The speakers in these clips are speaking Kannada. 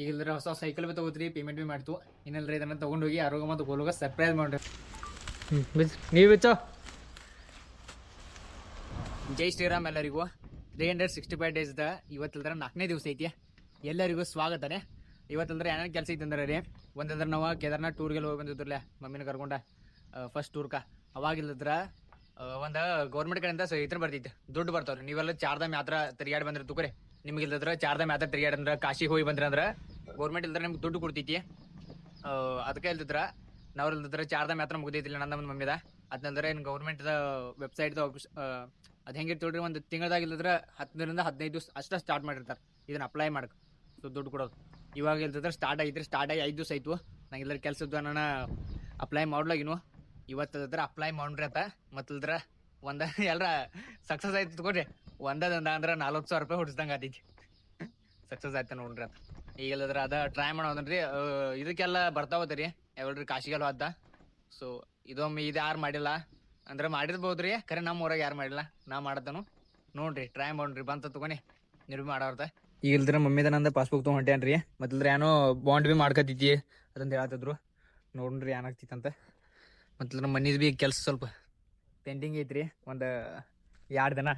ಈಗ ಇಲ್ದ್ರ ಹೊಸ ಸೈಕಲ್ ಬಿ ತಗೋತ್ರಿ ಪೇಮೆಂಟ್ ಬಿ ಮಾಡ್ತು ಇನ್ನಲ್ರಿ ಇದನ್ನ ತಗೊಂಡೋಗಿ ಆರೋಗ್ಯ ಮತ್ತು ಗೋಲುಗ ಸರ್ಪ್ರೈಸ್ ಮಾಡ್ರಿ. ನೀವು ಬಿಚ್ಚ. ಜೈ ಶ್ರೀರಾಮ್ ಎಲ್ಲರಿಗೂ. ತ್ರೀ ಹಂಡ್ರೆಡ್ ಸಿಕ್ಸ್ಟಿ ಫೈವ್ ಡೇಸ್ದ ಇವತ್ತಿಲ್ದ್ರೆ ನಾಲ್ಕನೇ ದಿವಸ ಐತಿ. ಎಲ್ಲರಿಗೂ ಸ್ವಾಗತನೇ ಇವತ್ತಲ್ದ್ರ ಏನೇನು ಕೆಲಸ ಐತಿ ಅಂದ್ರೆ ರೀ ಒಂದಂದ್ರೆ ನಾವು ಕೇದಾರ್ನಾಥ್ ಟೂರ್ಗೆಲ್ಲ ಹೋಗಿ ಬಂದಿದ್ರಲ್ಲ ಮಮ್ಮಿನ ಕರ್ಕೊಂಡ ಫಸ್ಟ್ ಟೂರ್ಕ ಅವಾಗಿಲ್ಲದ್ರ ಒಂದು ಗೌರ್ಮೆಂಟ್ ಕಡೆಯಿಂದ ಸ ಇದ್ರ ಬರ್ತಿತ್ತು. ದುಡ್ಡು ಬರ್ತಾವ್ರಿ. ನೀವೆಲ್ಲ ಚಾರ್ಧಾಮ್ ಯಾತ್ರ ತಿರ್ಗಾಡಿ ಬಂದ್ರೆ ತುಕರೆ ನಿಮ್ಗೆ ಇಲ್ಲದ್ರ ಚಾರ್ದ ಮ್ಯಾತ ತಿರ್ಗಾಡಿ ಅಂದ್ರ, ಕಾಶಿ ಹೋಗಿ ಬಂದ್ರ ಅಂದ್ರ ಗೌರ್ಮೆಂಟ್ ಇಲ್ದ್ರ ನಿಮ್ಗೆ ದುಡ್ಡು ಕೊಡ್ತೈತಿ. ಅದಕ್ಕೆ ಇಲ್ದಿದ್ರ ನಾವ್ ಇಲ್ದಿದ್ರ ಚಾರ್ದ ಮ್ಯಾತ್ರ ಮುಗಿದೈತಿಲ್ಲ ನನ್ನ ಒಂದು ಮಮ್ಮಿದ. ಅದ್ನಂದ್ರೆ ಏನು ಗೌರ್ಮೆಂಟ್ದ ವೆಬ್ಸೈಟ್ದ ಅದು ಹೆಂಗಿರ್ತೇಳ್ರಿ ಒಂದು ತಿಂಗಳದಾಗ ಹತ್ತರಿಂದ ಹದಿನೈದು ದಿವಸ ಅಷ್ಟ ಸ್ಟಾರ್ಟ್ ಮಾಡಿರ್ತಾರೆ. ಇದನ್ನ ಅಪ್ಲೈ ಮಾಡಕ್ಕೆ ಸೊ ದುಡ್ಡು ಕೊಡೋದು. ಇವಾಗ ಇಲ್ದಿದ್ರೆ ಸ್ಟಾರ್ಟ್ ಆಗಿದ್ರೆ ಸ್ಟಾರ್ಟ್ ಆಗಿ ಐದು ದಿವಸ ಆಯ್ತು. ನಂಗೆ ಇಲ್ಲರ ಕೆಲಸದ್ದು ನಾನು ಅಪ್ಲೈ ಇವತ್ತು ಇವತ್ತದ್ರ ಅಪ್ಲೈ ಮಾಡ್ರಿ ಅಂತ. ಮತ್ತಲ್ದ್ರ ಒಂದ ಎಲ್ಲರ ಸಕ್ಸಸ್ ಆಯ್ತು ತಗೋರಿ. ಒಂದದಂದ ಅಂದ್ರೆ ನಲ್ವತ್ತು ಸಾವಿರ ರೂಪಾಯಿ ಹೊಡಿಸ್ದಂಗೆ ಆತೈತಿ ಸಕ್ಸಸ್ ಆಯ್ತ ನೋಡ್ರಿ ಅದ. ಈಗೆಲ್ಲದ್ರ ಅದ ಟ್ರೈ ಮಾಡೋದ್ರಿ ಇದಕ್ಕೆಲ್ಲ ಬರ್ತಾವತ್ರಿ ಯಾವಲ್ರಿ ಕಾಶಿಗೆಲ್ಲ ಹೋದ ಸೊ ಇದೊಮ್ಮೆ ಇದು ಯಾರು ಮಾಡಿಲ್ಲ? ಅಂದ್ರೆ ಮಾಡಿರ್ಬೋದ್ರಿ ಖರೆ ನಮ್ಮ ಊರಾಗ ಯಾರು ಮಾಡಿಲ್ಲ? ನಾ ಮಾಡತನು ನೋಡ್ರಿ ಟ್ರೈ ಮಾಡ್ರಿ, ಬಂತ ತಗೊನಿ ನೀವು ಮಾಡೋರ್ತ ಈಗ ಇಲ್ದ್ರ ಮಮ್ಮಿದ ನಂದ ಪಾಸ್ಬುಕ್ ತೊಗೊಂಡು ಹೊಂಟೇನ್ರಿ ಮತ್ತಲ್ದ್ರ ಏನೋ ಬಾಂಡ್ ಬಿ ಮಾಡ್ಕತಿದ್ದಿ ಅದಂತ ಹೇಳತ್ತಿದ್ರು. ನೋಡ್ರಿ ಏನಾಗ್ತಿತ್ತಂತ ಮತ್ತಲ್ದ್ರ ಮನಿದ್ ಬಿ ಕೆಲಸ ಸ್ವಲ್ಪ ಪೆಂಡಿಂಗ್ ಐತ್ರಿ. ಒಂದು ಎರಡು ದಿನ.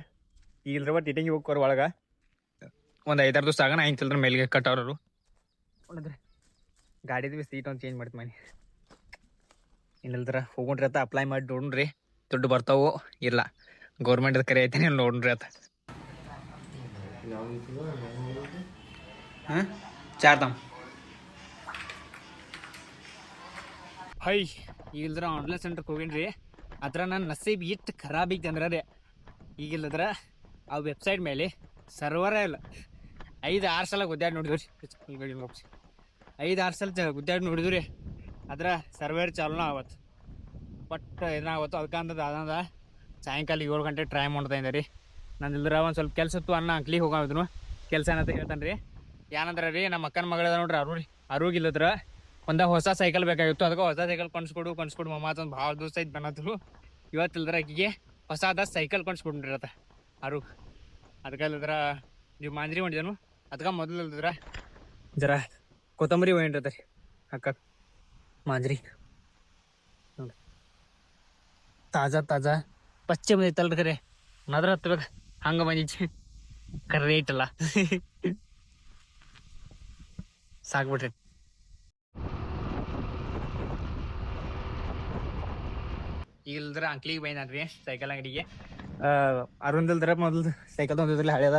ಈಗ ಇಲ್ದ್ರ ಬಟ್ ಇಟಿಂಗ್ ಹೋಗ್ಕೋರ್ ಒಳಗ. ಒಂದು ಐದಾರು ದಿವಸ ಆಗೋಣ ಚಿಲ್ದ್ರ ಮೇಲ್ಗೆ ಕಟ್ಟೋರು ನೋಡಿದ್ರೆ ಗಾಡಿದು ಬಿ ಸೀಟ್ ಒಂದು ಚೇಂಜ್ ಮಾಡ್ತೀನಿ ಮನೆ. ಇನ್ನಿಲ್ದ್ರ ಹೋಗ್ರಿ ಆತ ಅಪ್ಲೈ ಮಾಡಿ ನೋಡ್ರಿ ದುಡ್ಡು ಬರ್ತಾವೋ ಇಲ್ಲ. ಗೌರ್ಮೆಂಟ್ ಕರೆ ಐತೇನೆ ನೋಡ್ರಿ ಆತ. ಹಾಂ? ಚಾರ್ಧಾಮ್ ಹೈ ಈಗಿಲ್ದ್ರ ಆನ್ಲೈನ್ ಸೆಂಟರ್ಗೆ ಹೋಗಿನ್ರಿ. ಅದ್ರ ನನ್ನ ನಸೀಬ್ ಇಟ್ಟು ಖರಾಬ್ ಐತಿ ಅಂದ್ರೆ ರೀ ಈಗಿಲ್ಲದ್ರ ಆ ವೆಬ್ಸೈಟ್ ಮೇಲೆ ಸರ್ವರೇ ಇಲ್ಲ ಐದು, ಆರು ಸಲ ಗುದ್ದಾಡಿ ನೋಡಿದ್ರಿ ಐದು, ಆರು ಸಲ ಗುದ್ದಾಡಿ ನೋಡಿದ್ರಿ ಅದ್ರ ಸರ್ವೇರ್ ಚಾಲೂನ ಆವತ್ತು. ಬಟ್ ಏನಾವತ್ತು ಅದಕ್ಕೆ ಅಂದದ, ಅದಂದ ಸಾಯಂಕಾಲ ಏಳು ಗಂಟೆ ಟ್ರೈ ಮಾಡ್ತಾ ಇದ್ದೆ ರೀ. ನಂದು ಇಲ್ದ್ರ ಒಂದು ಸ್ವಲ್ಪ ಕೆಲಸ ಇತ್ತು, ಅನ್ನ ಅಂಕ್ಲಿಗೆ ಹೋಗಿದ್ನು ಕೆಲಸ ಏನಂತ ಹೇಳ್ತಾನೆ ರೀ. ಏನಂದ್ರೆ ರೀ, ನಮ್ಮ ಅಕ್ಕನ ಮಗಳದ ನೋಡ್ರಿ ಅರು ರೀ. ಅರುಗಿಲ್ಲದ್ರ ಒಂದ ಹೊಸ ಸೈಕಲ್ ಬೇಕಾಗಿತ್ತು. ಅದಕ್ಕೆ ಹೊಸ ಸೈಕಲ್ ಕಣಿಸ್ಕೊಡು ಕೊಂಡ್ಸ್ಕೊಡು ಮಮ್ಮ ಅಂತ ಒಂದು ಭಾಳ ದಿವಸ ಇದ್ದು ಬನ್ನತ್ರು ಇವತ್ತಿಲ್ದ್ರ ಆಕಿಗೆ ಹೊಸಾದ ಸೈಕಲ್ ಕೊಂಡ್ಸ್ಕೊಡ್ರಿ ಆತ ಅರು ಅದಕ್ಕೆ ಇಲ್ಲದ್ರ ನೀವು ಮಾಂಜ್ರಿ ಹೊಂಟಿದನು ಅದಕ್ಕೆ ಮೊದಲು ಅಲ್ದ್ರ ಜರ ಕೊತ್ತಂಬರಿ ರೀ ಅಕ್ಕ, ಮಾಂಜ್ರಿ. ನೋಡಿ. ತಾಜಾ ತಾಜಾ. ಪಚ್ಚೆ ಬಂದೈತಲ್ರಿ ಖರೆ ನದ್ರ ಹತ್ಬೇಕು. ಹಂಗ ಬಂದಿಚ್ಚಿ ಕರೆ ಅಲ್ಲ. ಸಾಕ್ಬಿಟ್ರಿ ಈಗ ಇಲ್ದ್ರ ಅಂಕ್ಲಿಗೆ ಬೈನಾನ್ರಿ ಸೈಕಲ್ ಅಂಗಡಿಗೆ. ಅರುಣ್ ಇಲ್ದ್ರ ಮೊದಲು ಸೈಕಲ್ ತೊಗೊಂಡಿದ್ರಲ್ಲ ಹಳೆದ.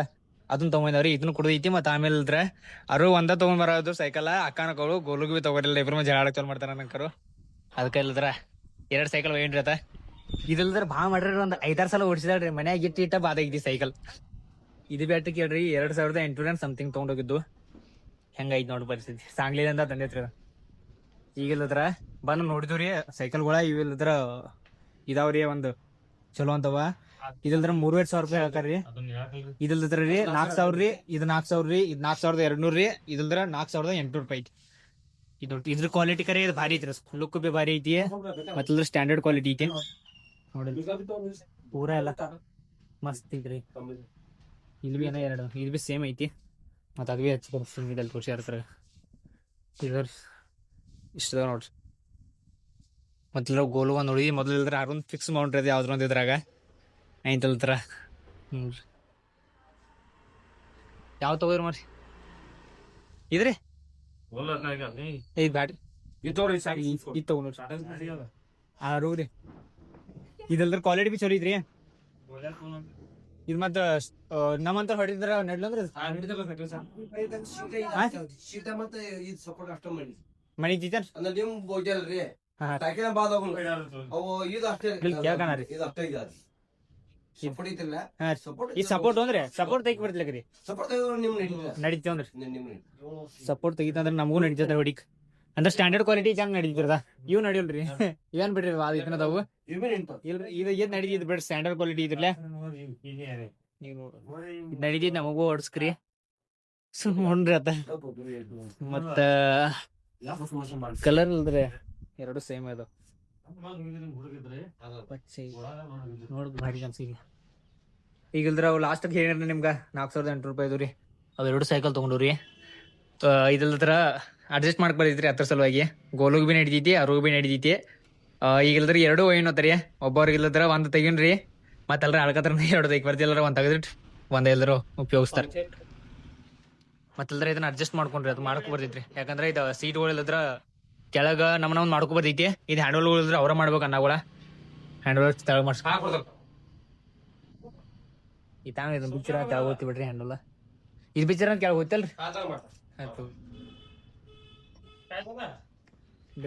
ಅದನ್ನ ತೊಗೊಂಡ್ರಿ ಇದನ್ನ ಕುಡ್ದೈತಿ ಮತ್ತೆ ಆಮೇಲೆ ಇಲ್ದ್ರ ಅರು ಒಂದ ತೊಗೊಂಡ್ ಬರೋದು ಸೈಕಲ್ ಅಕ್ಕನಗಳು ಗೋಲುಗು ಬಿ ತಗೋರಿಲ್ಲ, ಇಬ್ರು ಮಂದಿ ಜಗಳ ಚಲ್ ಮಾಡ್ತಾರ ನಂಕರು ಅದಕ್ಕೆ ಇಲ್ದ್ರ ಎರಡ್ ಸೈಕಲ್ ಒಯ್ಯನ್ರಿ ಅದ? ಇದಿಲ್ದ್ರ ಬಾ ಮಾಡ್ರಿ ಒಂದ್ ಐದಾರು ಸಲ ಓಡಿಸಿದಾಳ್ರಿ ಮನ್ಯಾಗ ಇಟ್ಟು ಇಟ್ಟ ಬಾದ ಐತಿ ಸೈಕಲ್ ಇದು ಬೆಟ್ಟ ಕೇಳ್ರಿ, ಎರಡ್ ಸಾವಿರದ ಎಂಟುನೂರ ಸಮಥಿಂಗ್ ತೊಗೊಂಡೋಗಿದ್ದು ಹೆಂಗೈತ್ ನೋಡಿ ಪರಿಸ್ಥಿತಿ. ಸಾಂಗ್ಲಿದಿಂದ ತಂದೈತ್ರಿ ಈಗ ಈಗಿಲ್ಲದ್ರ ಬಂದು ನೋಡಿದ್ರಿ ಸೈಕಲ್ಗಳ ಇವಿಲ್ಲದ್ರ ಇದಾವ್ರಿ ಒಂದು ಚಲೋ ಅಂತವ. ಇದಿಲ್ದ್ರ ಮೂರುವರೆ ಸಾವಿರ ರೂಪಾಯಿ ಹಾಕಾರ್ರಿ ಇದಲ್ದ್ರ ರೀ ನಾಲ್ಕು ಸಾವಿರ ರೀ ಇದು ನಾಲ್ಕು ಸಾವಿರ ರೀ ಇದು ನಾಲ್ಕು ಸಾವಿರದ ಎರಡು ನೂರು ರೀ ಇದಲ್ದ್ರ ನಾಲ್ಕು ಸಾವಿರದ ಎಂಟುನೂರು ರೂಪಾಯಿ ಐತಿ. ಇದು ಇದ್ರ ಕ್ವಾಲಿಟಿ ಕರೆ ಇದು ಭಾರಿ ಐತಿ ಲುಕ್ ಬಿ ಭಾರಿ ಐತಿ ಮತ್ತಲ್ದ್ರ ಸ್ಟ್ಯಾಂಡರ್ಡ್ ಕ್ವಾಲಿಟಿ ಐತಿ. ನೋಡಿ ಪೂರ ಎಲ್ಲ ಮಸ್ತ್ ಐತ್ರಿ. ಇಲ್ಲಿ ಬಿ ಏನೋ ಎರಡು ಇದು ಬಿ ಸೇಮ್ ಐತಿ. ಮತ್ತು ಅದು ಬಿ ಹಚ್ಚಿ ಇದಲ್ಲಿ ತೋರಿಸ್ಯಾರ ಇದ್ರ ಇಷ್ಟದ ನೋಡ್ರಿ. ಮೊದಲ ಗೋಲು ಒಂದು ನೋಡಿ ಮೊದಲು ಇಲ್ದ್ರೆ ಆರೊಂದು ಫಿಕ್ಸ್ ಮೌಂಟ್ ಇದೆ ಯಾವ್ದ್ರ ಇದ್ರಾಗ. ಐತಲ್ತ್ರ ಹ್ಞೂ ಯಾವ ತಗೋರಿ ಮರಿ ಇದ್ರಿ? ಇದು ತಗೊಂಡ್ರಿ ಆ ಇದಲ್ದ್ರ ಕ್ವಾಲಿಟಿ ಬಿ ಚಲೋ ಇದ್ರಿ ಇದ್ ಮತ್ತ ನಮ್ಮಂತ ಹೊಡಿದ್ರ ನಡ್ಲಂದ್ರ ಮಣಿ ಜೀತನ್ ನಿಮ್ ಅವು ಇದು ಅಷ್ಟೇ. ಕೇಳ್ಕಣ ರೀ. ಇದು ಅಷ್ಟೇ ಇದೆ ಸಪೋರ್ಟ್ ಐತಿಲ್ಲ ಈ ಸಪೋರ್ಟ್ ಅಂದ್ರೆ ಸಪೋರ್ಟ್ ತೆಗಿ ಬರ್ತಿಲ್ಲ ಸಪೋರ್ಟ್ ನಿಮ್ ಅಂದ್ರೆ. ಸಪೋರ್ಟ್ ತೆಗಿತಂದ್ರೆ ನಮಗೂ ನಡೀತದ ಹೊಡಿಕ್. ಅಂದ್ರೆ ಸ್ಟ್ಯಾಂಡರ್ಡ್ ಕ್ವಾಲಿಟಿ ಚಂದ ನಡೀತಿರದ ಇವ್ ನಡಿಯಲ್ರಿ. ಇವನ್ ಬಿಡ್ರಿ ಅದ ಇದನ್ನದಾವು ಅದಾವು. ಇಲ್ರಿ ಇದು ಏನ್ ನಡೀತಿದ್ ಬಿಡ್ರಿ? ಸ್ಟ್ಯಾಂಡರ್ಡ್ ಕ್ವಾಲಿಟಿ ಇದ್ರಲ್ಲ? ನಡೀತಿದ್ ನಮಗೂ ಓಡಿಸ್ಕ್ರಿ ಸುಮ್ ನೋಡ್ರಿ ಅದ. ಮತ್ತ ಕಲರ್ ಇಲ್ದ್ರೆ ಎರಡು ಸೇಮ್ ಅದ ಪಚ್ಚೆ ನೋಡ್ ಭಾರಿ ಅನ್ಸಿಗೆ ಈಗ. ಇಲ್ದ್ರ ಅವು ಲಾಸ್ಟ್ ಹೇಳಿರ ನಿಮ್ಗೆ? ನಾಲ್ಕು ಸಾವಿರದ ಎಂಟು ರೂಪಾಯಿ ಇದು ರೀ ಎರಡು ಸೈಕಲ್ ತಗೊಂಡು ರೀ ಇದಲ್ದ್ರ ಅಡ್ಜಸ್ಟ್ ಮಾಡಕ್ ಬರ್ತೈತ್ರಿ ಅದ್ರ ಸಲುವಾಗಿ. ಗೋಲುಗ್ ಬಿ ನಡಿತೈತಿ ಅರುಗ್ ಬಿ ನಡಿತೈತಿ. ಈಗಿಲ್ದ್ರ ಎರಡು ಏನು ಅತ್ತರಿ ಒಬ್ಬವ್ರಿಗೆ ಇಲ್ಲದ್ರ ಒಂದು ತೆಗಿನ್ರಿ. ಮತ್ತೆ ಅಲ್ರ ಅಳ್ಕತ್ರ ಎರಡು ತೆಗಿ ಬರ್ತಿಲ್ಲರ ಒಂದು ತೆಗೆದಿಟ್ಟು ಒಂದ್ ಎಲ್ಲರೂ ಉಪಯೋಗಿಸ್ತಾರೆ. ಮತ್ತೆಲ್ಲರ ಇದನ್ನ ಅಡ್ಜಸ್ಟ್ ಮಾಡ್ಕೊಂಡ್ರಿ ಅದು ಮಾಡಕ್ ಬರ್ತೈತ್ರಿ ಯಾಕಂದ್ರೆ ಇದು ಸೀಟ್ಗಳು ಇಲ್ಲದ್ರ ಕೆಳಗ ನಮ್ಮನ್ನ ಒಂದು ಮಾಡ್ಕೊ ಬರ್ತೈತಿ. ಇದು ಹ್ಯಾಂಡಲ್ ಉಳಿದ್ರೆ ಅವ್ರ ಮಾಡ್ಬೇಕು ಅನ್ನಗಳ. ಹ್ಯಾಂಡಲ್ ತೆಳಗ ಮಾಡ್ಸ್. ಈ ಇದನ್ನ ಬಿಚ್ಚರ ಕೆಳಗೆ ಹೋಗ್ತಿ ಬಿಡ್ರಿ ಹ್ಯಾಂಡಲ್ ಇದು ಬಿಚ್ಚರ ಕೆಳಗೆ ಹೋಗ್ತಲ್ರಿ ಆಯ್ತು.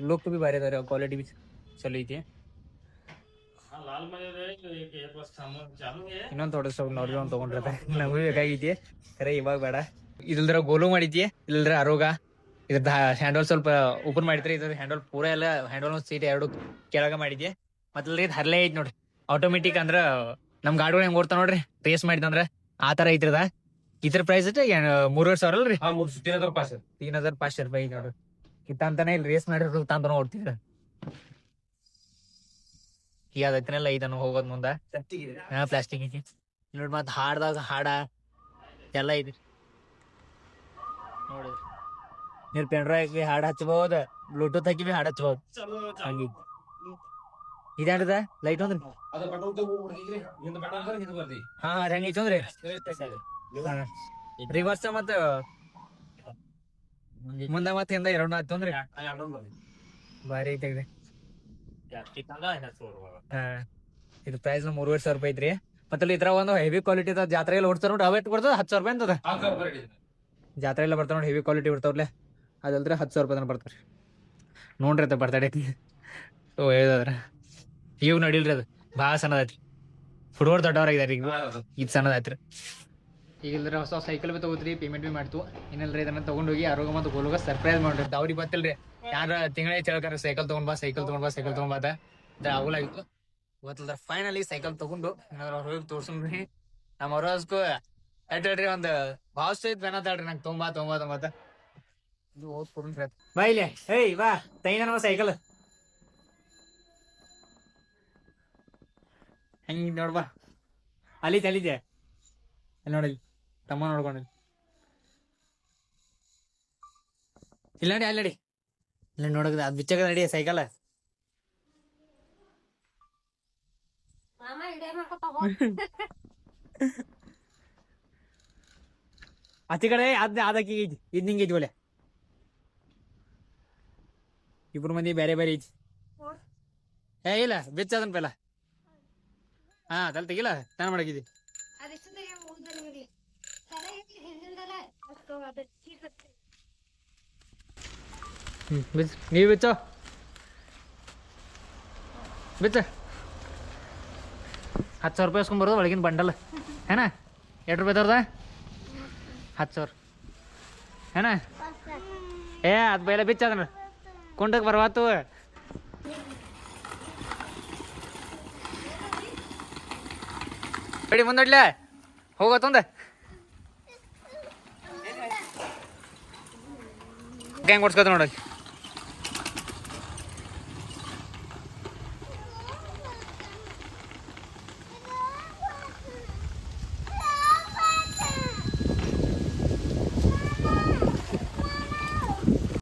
ಲುಕ್ ಬಿ ಭಾರಿ ಅದಾರ ಕ್ವಾಲಿಟಿ ಬಿ ಚಲೋ ಐತಿ. ಇನ್ನೊಂದು ಥೋಡೆ ಸ್ವಲ್ಪ ನೋಡ್ರಿ ಒಂದು ತೊಗೊಂಡ್ರೆ ನಮಗೂ ಬೇಕಾಗೈತಿ. ಖರೆ ಇವಾಗ ಬೇಡ. ಇಲ್ದ್ರ ಗೋಲು ಮಾಡೈತಿ ಇಲ್ದ್ರ ಅರೋಗ ಇದ್ರದ್ದು ಹ್ಯಾಂಡಲ್ ಸ್ವಲ್ಪ ಓಪನ್ ಮಾಡಿದ್ರಿ ಇದ್ರ ಹ್ಯಾಂಡಲ್ ಪೂರ ಎಲ್ಲ ಹ್ಯಾಂಡಲ್ ಸೀಟ್ ಎರಡು ಕೆಳಗ ಮಾಡಿದ್ಯಾ? ಮತ್ತೆ ಇದು ಹರ್ಲೆ ಐತಿ ನೋಡ್ರಿ. ಆಟೋಮೆಟಿಕ್ ಅಂದ್ರ ನಮ್ ಗಾಡಿಗಳು ಹೆಂಗ್ ಓಡ್ತಾ ನೋಡ್ರಿ? ರೇಸ್ ಮಾಡಿದಂದ್ರ ಆ ತರ ಐತ್ರದ. ಇದ್ರ ಪ್ರೈಸ್ ಮೂರುವರೆ ಸಾವಿರ ಅಲ್ರಿ? ತೀನ್ ಹಜಾರ್ ಪಾಚಶೆ ರೂಪಾಯಿ ಐತಿ ನೋಡ್ರಿ. ಇತ್ತಂತಾನೆ ಇಲ್ಲಿ ರೇಸ್ ಮಾಡಿದ್ರು ತಂತಾನ ಓಡ್ತಿದ್ರ. ಈಗ ಅದಕ್ಕನೆಲ್ಲ ಐತನ ಹೋಗೋದ್ ಮುಂದ. ಹಾ ಪ್ಲಾಸ್ಟಿಕ್ ಐತಿ. ಮತ್ತ್ ಮತ್ ಹಾಡ್ದಾಗ ಹಾಡ ಎಲ್ಲ ಐತಿ ನೋಡಿ ನೀವು ಪೆನ್ ಡ್ರೈವ್ ಹಾಡ್ ಹಚ್ಬಹುದು ಬ್ಲೂಟೂತ್ ಹಾಕಿ ಬಿ ಹಾಡ್ ಹಚ್ಬಹುದು ಹಂಗಿ ಇದ್ಯಾಡ್ದ ಲೈಟ್ ಒಂದ್ರಿ ಹಾ ಹೆಂಗ್ ಐತಂದ್ರಿ? ರಿವರ್ಸ್ ಮತ್ತ ಮುಂದ ಮತ್ತೆ ಹಿಂದ ಎರಡು ಹತ್ತಂದ್ರಿ? ಬಾರಿ ಐತೆ ಹಾ. ಇದು ಪ್ರೈಸ್ ಮೂರುವರೆ ಸಾವಿರ ರೂಪಾಯಿ ಐತ್ರಿ. ಮತ್ತೆ ಇದ್ರ ಒಂದು ಹೆವಿ ಕ್ವಾಲಿಟಿ ಜಾತ್ರೆಯಲ್ಲಿ ಓಡ್ತಾರ ನೋಡಿ ಅವೇಟ್ ಕೊಡ್ತದ ಹತ್ತು ಸಾವಿರ ರೂಪಾಯಿ ಅಂತದ ಜಾತ್ರೆ ಎಲ್ಲ ಬರ್ತಾವ ನೋಡಿ ಹೆವಿ ಕ್ವಾಲಿಟಿ ಬರ್ತಾವ್ರಲ್ಲ ಅದಲ್ದ್ರೆ ಹತ್ತು ಸಾವಿರ ರೂಪಾಯಿ ತನಕ ಬರ್ತಾರೆ. ನೋಡ್ರಿ ಅದ ಬರ್ತಡೆ ಓ ಹೇಳ್ದ್ರ ಇವ್ ನಡಿಲ್ರಿ ಅದು. ಭಾಳ ಸಣ್ಣದೈತ್ರಿ ಹುಡುಗರು ದೊಡ್ಡವರಾಗಿದ್ದಾರೆ ಈಗ. ಇದು ಸಣ್ಣದಾಯ್ತ್ರಿ. ಈಗ ಇಲ್ದ್ರ ಹೊಸ ಸೈಕಲ್ ಬಿ ತಗೋತ್ರಿ ಪೇಮೆಂಟ್ ಬಿ ಮಾಡ್ತು ಇನ್ನಲ್ರಿ ಇದನ್ನ ತಗೊಂಡೋಗಿ ಆರೋಗ್ಯ ಮತ್ತು ಗೋಲುಗ ಸರ್ಪ್ರೈಸ್ ಮಾಡ್ರಿ. ಅವ್ರಿಗೆ ಗೊತ್ತಿಲ್ರಿ. ಯಾರ ತಿಂಗಳೇ ಹೇಳ್ಕಾರ ಸೈಕಲ್ ತಗೊಂಡ್ ಬಾ ಸೈಕಲ್ ತಗೊಂಡ್ ಬಾ ಸೈಕಲ್ ತಗೊಂಡ್ ಬಾ ಆಗುಲಾಗಿತ್ತು ಇವತ್ತಲ್ದ್ರ ಫೈನಲಿ ಸೈಕಲ್ ತಗೊಂಡು ಏನಾದ್ರು ಅವ್ರ ಹೋಗಿ ತೋರ್ಸನ್ರಿ ನಮ್ಮ ಅವ್ರಸ್ಕು ಹೇಳ್ರಿ, ಒಂದು ಐತ್ ಬೇನತ್ತಾಳ್ರಿ ನಂಗೆ ತೊಂಬಾ ತೊಂಬಾ ತೊಂಬತ್ತ ಹೋದ್ ಕೊಡ್ರಿ ಬಾ ಇಲ್ಲಿ. ಏಯ್, ಬಾ. ತೈನ ನಮ್ಮ ಸೈಕಲ್ ಹೆಂಗ್ ನೋಡ್ಬಾ ಅಲ್ಲಿ ತಲಿದೆ ಅಲ್ಲಿ ನೋಡಿ ತಮ್ಮ ನೋಡ್ಕೊಂಡು ಇಲ್ಲ. ನೋಡಿ, ಅಲ್ಲಿ ಇಲ್ಲ ನೋಡಕ್ ಅದ್ ಬಿಚ್ಚಾಗ ನಡಿ ಸೈಕಲ್ ಅತಿ ಕಡೆ ಅದ್ ಅದಕ್ಕೆ ಇದ್ ನಿಂಗೆ ಒಲೆ. ಇಬ್ರು ಮಂದಿ ಬೇರೆ ಬೇರೆ ಐತಿ. ಏ ಇಲ್ಲ ಬೆಚ್ಚ ಅದನ್ ಪೆಲ ಹಾ ತಲೆ ತೆಗಿಲ್ಲ ತಾನ ಮಾಡಕಿದಿ. ನೀವು ಬಿಚ್ಚೋ. ಬಿಚ್ಚ. ಹತ್ತು ಸಾವಿರ ರೂಪಾಯಿ ಇಸ್ಕೊಂಡ್ ಬರೋದು ಒಳಗಿನ ಬಂಡಲ್. ಏನ? ಎರಡು ರೂಪಾಯಿ ತರ್ದ? ಹತ್ತು ಸಾವಿರ. ಏನ? ಏ ಅದು ಬೈಲ ಬಿಚ್ಚ ಅದನ್ನ. ಕುಂಡಕ್ಕೆ ಬರ್ವಾತು ಬೇಡಿ ಮುಂದಡ್ಲೆ. ಹೋಗತ್ತೊಂದ ಹೆಂಗ್ ಕೊಡ್ಸ್ಕೊತ ನೋಡಿ